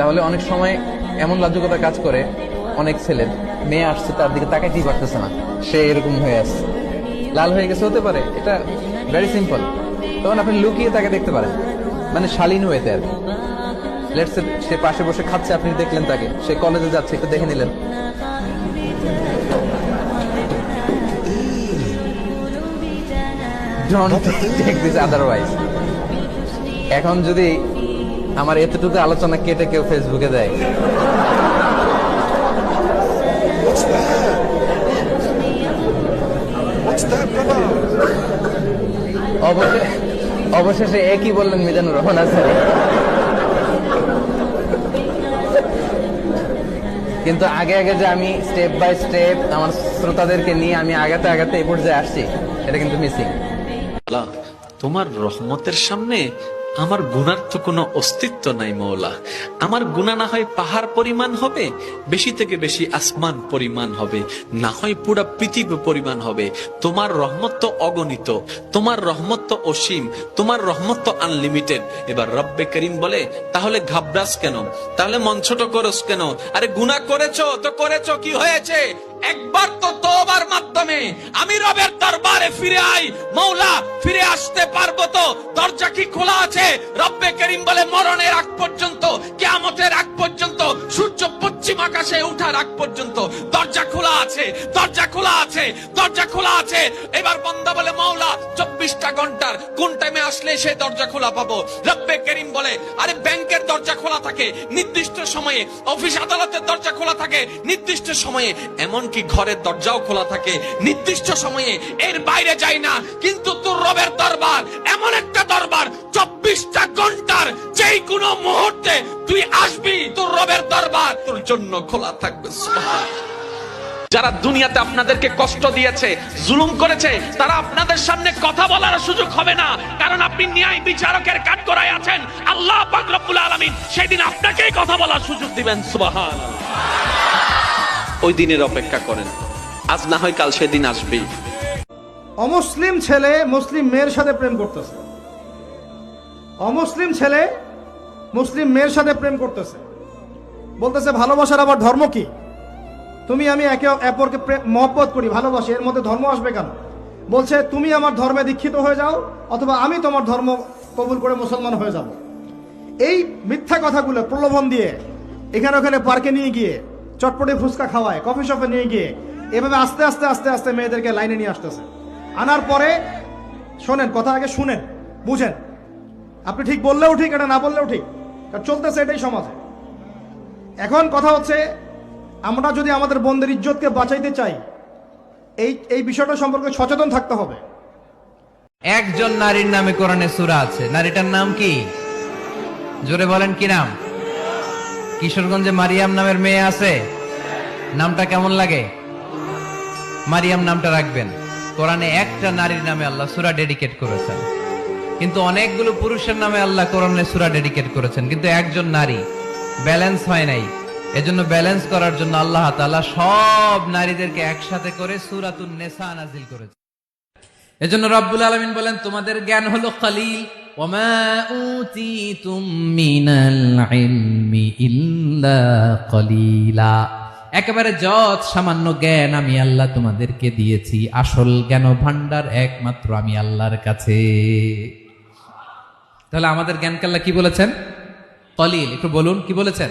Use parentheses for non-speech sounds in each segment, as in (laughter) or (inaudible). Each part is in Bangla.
তাহলে অনেক সময় এমন লাজুকতা কাজ করে অনেক ছেলে, মেয়ে আসছে, তার দিকে তাকাইতেই পারতেছে না। সে এরকম হয়ে আসছে লাল হয়ে গেছে হতে পারে, এটা ভেরি সিম্পল তখন আপনি লুকিয়ে তাকে দেখতে পারেন। মানে শালীন হয়েতে আর লেটস সে পাশে বসে খাচ্ছে, আপনি দেখলেন তাকে। সে কলেজে যাচ্ছে, একটু দেখে নিলেন। (laughs) Otherwise. এখন যদি আমার এতটুকু আলোচনা কেটে কেউ ফেসবুকে দেয়? অবশেষে একই বললেন মিজানুর রহমান আসারি কিন্তু আগে আগে যে আমি স্টেপ বাই স্টেপ আমার শ্রোতাদেরকে নিয়ে আমি আগাতে আগাতে এই পর্যায়ে আসছি, এটা কিন্তু মিসিং তোমার রহমতের সামনে আমার গুনার তো কোনো অস্তিত্ব নাই মৌলা। আমার গুণা না হয় পাহাড় পরিমাণ হবে, বেশি থেকে বেশি আসমান পরিমাণ হবে। না হয় পুরা পৃথিবী পরিমাণ হবে। তোমার রহমত তো অগণিত, তোমার রহমত তো অসীম, তোমার রহমত তো আনলিমিটেড এবার রব্বে করিম বলে, তাহলে ঘাবড়াস কেন? তাহলে মন ছোট করস কেন? আরে গুনাহ করেছ, তো করেছ কি হয়েছে? একবার তো তোবার মাধ্যমে আমি রবের দরবারে ফিরে আই। মৌলা, ফিরে আসতে পারব তো? দরজা কি খোলা আছে? রব্বে করিম বলে মরণের আগ পর্যন্ত, কেয়ামতের আগ পর্যন্ত, সূর্য পশ্চিম আকাশে ওঠার আগ পর্যন্ত আছে, দরজা খোলা আছে, দরজা খোলা আছে। এবার বন্দা বলে মৌলা চব্বিশটা ঘণ্টার, কোন টাইমে আসলে সে দরজা খোলা পাবো? রব্বে করিম বলে, আরে ব্যাংকের দরজা খোলা থাকে, নির্দিষ্ট সময়ে, অফিস আদালতের দরজা খোলা থাকে, নির্দিষ্ট সময়ে। এমনকি ঘরের দরজাও খোলা থাকে, নির্দিষ্ট সময়ে। এর বাইরে যাই না, কিন্তু তোর রবের দরবার, এমন একটা দরবার, চব্বিশটা ঘণ্টার যেই কোনো মুহূর্তে তুই আসবি তোর রবের দরবার। তোর জন্য খোলা থাকবে। যারা দুনিয়াতে আপনাদেরকে কষ্ট দিয়েছে, জুলুম করেছে, তারা আপনাদের সামনে কথা বলার সুযোগ হবে না। কারণ আপনি ন্যায় বিচারকের কাঠগড়ায় আছেন। আল্লাহ পাক আলামিন সেদিন আপনাকেই কথা বলার সুযোগ দিবেন সুবহান ওই দিনের অপেক্ষা করেন। আজ না হয় কাল সেদিন আসবেই। অমুসলিম ছেলে মুসলিম মেয়ের সাথে প্রেম করতেছে। অমুসলিম ছেলে মুসলিম মেয়ের সাথে প্রেম করতেছে। বলতেছে, ভালোবাসার আবার ধর্ম কি? তুমি আমি একে অপরকে মহব্বত করি, ভালোবাসি, এর মধ্যে ধর্ম আসবে কেন? বলছে, তুমি আমার ধর্মে দীক্ষিত হয়ে যাও, অথবা আমি তোমার ধর্ম কবুল করে মুসলমান হয়ে যাব। এই মিথ্যা কথাগুলো প্রলোভন দিয়ে এখানে ওখানে পার্কে নিয়ে গিয়ে, চটপটে ফুচকা খাওয়ায়, কফি শপে নিয়ে গিয়ে, এভাবে আস্তে আস্তে আস্তে আস্তে মেয়েদেরকে লাইনে নিয়ে আসতেছে। আনার পরে, শোনেন, কথা আগে শুনেন, বুঝেন। আপনি ঠিক বললেও ঠিক, এটা না বললেও ঠিক চলতেছে এটাই সমাজে। এখন কথা হচ্ছে আমরা যদি আমাদের বোনদের ইজ্জতকে বাঁচাইতে চাই, এই এই বিষয়টা সম্পর্কে সচেতন থাকতে হবে। একজন নারীর নামে কোরআনে সূরা আছে। নারীটার নাম কি? জোরে বলেন কি নাম? কিশোরগঞ্জে মারিয়াম নামের মেয়ে আছে। নামটা কেমন লাগে? মারিয়াম নামটা রাখবেন। কোরআনে একটা নারীর নামে আল্লাহ সুরা ডেডিকেট করেছেন। কিন্তু অনেকগুলো পুরুষের নামে আল্লাহ কোরআনে সূরা ডেডিকেট করেছেন। কিন্তু একজন নারী ব্যালেন্স হয় নাই। এজন্য ব্যালেন্স করার জন্য আল্লাহ তাআলা সব নারীদেরকে একসাথে করে সূরাতুন নেসা নাজিল করেছে। এজন্য রব্বুল আলমিন বলেন, তোমাদের জ্ঞান হলো খালিল। ওমা উতিতুম মিনাল ইলমি ইল্লা কলিলা। একেবারে যত সামান্য জ্ঞান আমি আল্লাহ তোমাদেরকে দিয়েছি, আসল জ্ঞান ভান্ডার একমাত্র আমি আল্লাহর কাছে। তাহলে আমাদের জ্ঞানকে আল্লাহ কি বলেছেন? কলিল। একটু বলুন, কি বলেছেন?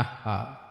あっは